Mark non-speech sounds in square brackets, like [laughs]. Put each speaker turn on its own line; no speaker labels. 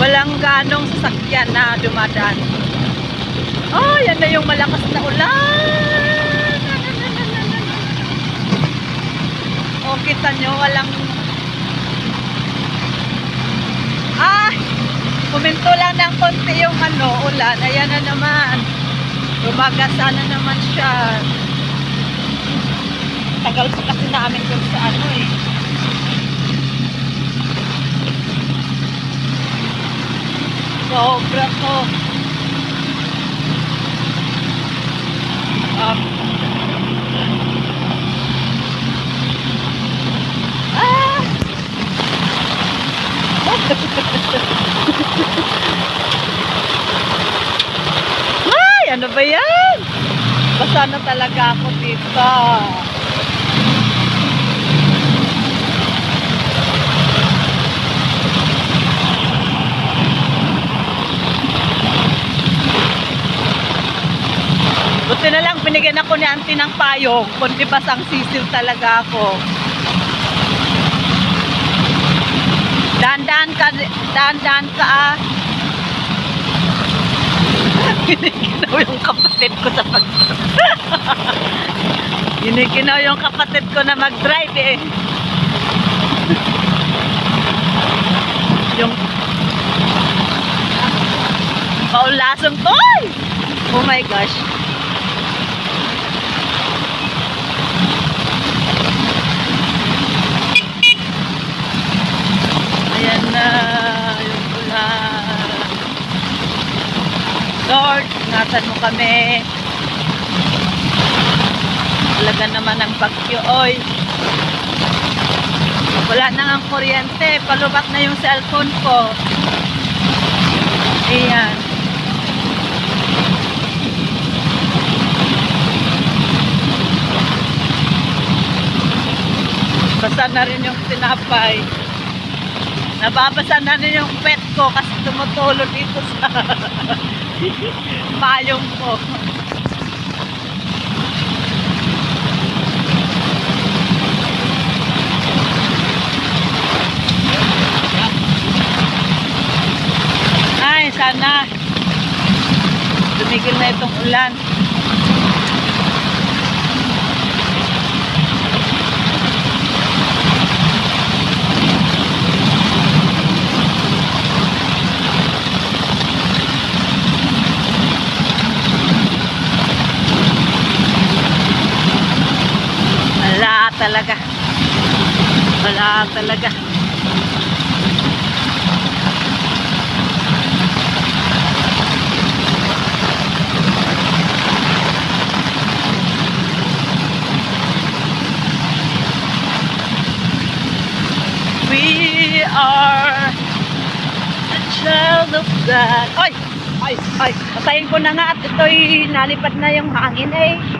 Walang ganong sasakyan na dumadaan. Oh, yan na yung malakas na ulan. Oh, kita nyo, walang... Ah! Puminto lang ng konti yung ano, ulan. Ayan na naman. Gumagasa na naman siya. Tagal pa kasi namin dun sa ano eh. Sobra to. Um, ah! [laughs] Ay, ano ba yan? Basa na talaga ako dito. Buti na lang binigyan ako ni auntie ng payong. Kundi basang sisil talaga ako. Dandan ka, dandan ka ah. [laughs] Ginikinaw yung kapatid ko sa pag... [laughs] Ginikinaw yung kapatid ko na mag-drive eh. yung... Paulasong toy! Oh my gosh. Ayan na yung ulan. Lord, ingatan mo kami. Talaga naman ang bagyo, oy. Wala na ang kuryente. Palubat na yung cellphone ko. Ayan. Basa na rin yung tinapay. Nababasa na rin yung pet ko kasi tumutulo dito sa [laughs] [laughs] payong ko. Ay, sana tumigil na itong ulan. Wala talaga. Wala talaga. We are a child of God. Ay! Ay! Ay! Patayin ko na nga at ito'y nalipad na yung hangin eh.